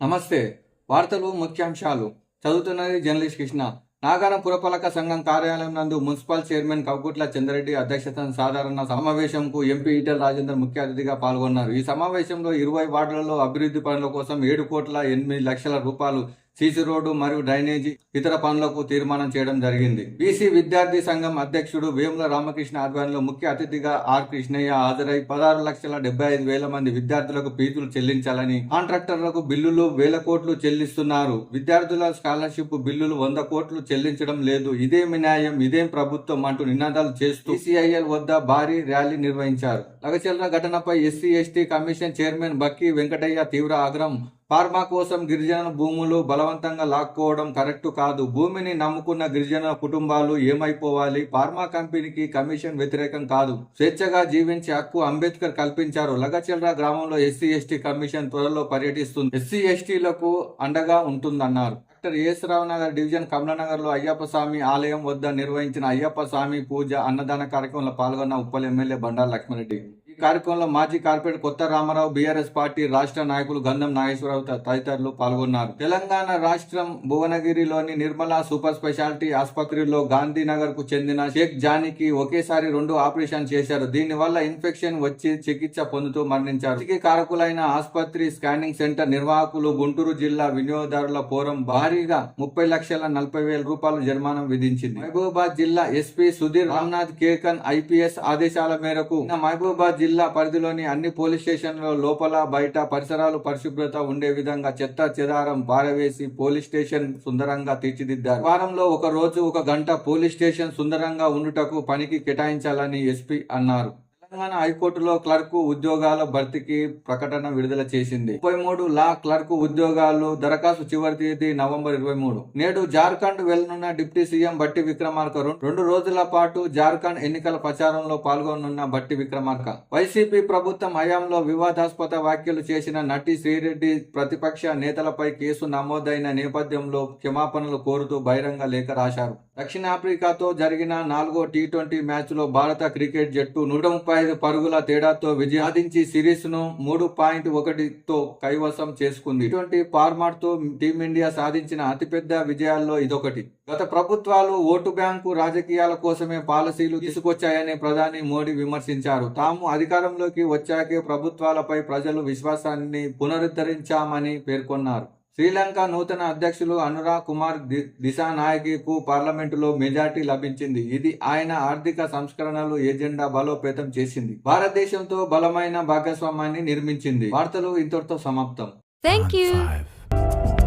నమస్తే. వార్తలు ముఖ్యాంశాలు. చదువుతున్నది జర్నలిస్ట్ కృష్ణ. నాగారం పురపాలక సంఘం కార్యాలయం నందు మున్సిపల్ చైర్మన్ కవ్గుట్ల చంద్రెడ్డి అధ్యక్షతన సాధారణ సమావేశంకు ఎంపీ ఈటెల రాజేందర్ ముఖ్య అతిథిగా పాల్గొన్నారు. ఈ సమావేశంలో ఇరవై వార్డులలో అభివృద్ధి పనుల కోసం ఏడు కోట్ల ఎనిమిది లక్షల రూపాయలు సీసీ రోడ్డు మరియు డ్రైనేజీ ఇతర పనులకు తీర్మానం చేయడం జరిగింది. బీసీ విద్యార్థి సంఘం అధ్యక్షుడు వేముల రామకృష్ణ ఆధ్వర్యంలో ముఖ్య అతిథిగా ఆర్ కృష్ణయ్య హాజరై పదహారు లక్షల డెబ్బై ఐదు వేల మంది విద్యార్థులకు ఫీజులు చెల్లించాలని కాంట్రాక్టర్లకు బిల్లులు వేల కోట్లు చెల్లిస్తున్నారు. విద్యార్థుల స్కాలర్షిప్ బిల్లులు వంద కోట్లు చెల్లించడం లేదు. ఇదేమి న్యాయం ఇదేం ప్రభుత్వం అంటూ నినాదాలు చేస్తూ సిఐఎల్ వద్ద భారీ ర్యాలీ నిర్వహించారు. లగచెల్ల ఘటనపై SC ST commission chairman Bakki Venkataiah తీవ్ర ఆగ్రహం ఫార్మా కోసం గిరిజన భూములు బలవంతంగా లాక్కోవడం కరెక్ట్ కాదు. భూమిని నమ్ముకున్న గిరిజన కుటుంబాలు ఏమైపోవాలి? ఫార్మా కంపెనీకి కమిషన్ వ్యతిరేకం కాదు. స్వేచ్ఛగా జీవించే హక్కు అంబేద్కర్ కల్పించారు. లగచల్రా గ్రామంలో ఎస్సీ ఎస్టీ కమిషన్ త్వరలో పర్యటిస్తుంది. ఎస్సీ ఎస్టీలకు అండగా ఉంటుందన్నారు. Doctor S Rao Nagar division కమలానగర్లో Ayyappa Swami ఆలయం వద్ద నిర్వహించిన అయ్యప్ప స్వామి పూజ అన్నదాన కార్యక్రమంలో పాల్గొన్న ఉప్పల్ ఎమ్మెల్యే బండారు లక్ష్మారెడ్డి. కార్యక్రమంలో మాజీ కార్పొరేటర్ కొత్త రామారావు బీఆర్ఎస్ పార్టీ రాష్ట్ర నాయకులు గంధం నాగేశ్వరరావు తదితరులు పాల్గొన్నారు. తెలంగాణ రాష్ట్రం భువనగిరిలోని నిర్మలా సూపర్ స్పెషాలిటీ ఆసుపత్రిలో గాంధీనగర్కు చెందిన షేక్ జానీకి ఒకేసారి రెండు ఆపరేషన్ చేశారు. దీని వల్ల ఇన్ఫెక్షన్ వచ్చి చికిత్స పొందుతూ మరణించారు. కారకులైన ఆసుపత్రి స్కానింగ్ సెంటర్ నిర్వాహకులు గుంటూరు జిల్లా వినియోగదారుల ఫోరం భారీగా ముప్పై లక్షల నలభై వేల రూపాయలు జరిమానం విధించింది. మహబూబాబాద్ జిల్లా ఎస్పీ సుధీర్ రామ్నాథ్ కేకన్ ఐపీఎస్ ఆదేశాల మేరకు మహబూబాబాద్ జిల్లా జిల్లా పరిధిలోని అన్ని పోలీస్ స్టేషన్లలో లోపల బయట పరిసరాలు పరిశుభ్రత ఉండే విధంగా చెత్త చెదారం పారవేసి పోలీస్ స్టేషన్ సుందరంగా తీర్చిదిద్దారు. వారంలో ఒక రోజు ఒక గంట పోలీస్ స్టేషన్ సుందరంగా ఉండుటకు పనికి కేటాయించాలని ఎస్పీ అన్నారు. తెలంగాణ హైకోర్టులో క్లర్క్ ఉద్యోగాల భర్తీకి ప్రకటన విడుదల చేసింది. ముప్పై మూడు లా క్లర్క్ ఉద్యోగాలు దరఖాస్తు చివరి తేదీ నవంబర్ ఇరవై మూడు. నేడు జార్ఖండ్ వెళ్ళనున్న డిప్యూటీ సీఎం బట్టి విక్రమార్క రెండు రోజుల పాటు జార్ఖండ్ ఎన్నికల ప్రచారంలో పాల్గొనున్న బట్టి విక్రమార్క. వైసీపీ ప్రభుత్వం హయాంలో వివాదాస్పద వ్యాఖ్యలు చేసిన నటి శ్రీరెడ్డి ప్రతిపక్ష నేతలపై కేసు నమోదైన నేపథ్యంలో క్షమాపణలు కోరుతూ బహిరంగ లేఖ రాశారు. దక్షిణాఫ్రికాతో జరిగిన నాలుగో టీ ట్వంటీ మ్యాచ్లో భారత క్రికెట్ జట్టు నూట ముప్పై ఐదు పరుగుల తేడాతో విజయం సాధించి సిరీస్ను మూడు పాయింట్ ఒకటితో కైవసం చేసుకుంది. ఇటువంటి ఫార్మాట్తో టీమిండియా సాధించిన అతిపెద్ద విజయాల్లో ఇదొకటి. గత ప్రభుత్వాలు ఓటు బ్యాంకు రాజకీయాల కోసమే పాలసీలు తీసుకొచ్చాయని ప్రధాని మోడీ విమర్శించారు. తాము అధికారంలోకి వచ్చాకే ప్రభుత్వాలపై ప్రజలు విశ్వాసాన్ని పునరుద్ధరించామని పేర్కొన్నారు. శ్రీలంక నూతన అధ్యక్షులు అనురాగ్ కుమార్ ది- దిశానాయకికు పార్లమెంటులో మెజార్టీ లభించింది. ఇది ఆయన ఆర్థిక సంస్కరణలు ఎజెండా బలోపేతం చేసింది. భారతదేశంతో బలమైన భాగస్వామ్యాన్ని నిర్మించింది. వార్తలు ఇంతటితో సమాప్తం. You. Five,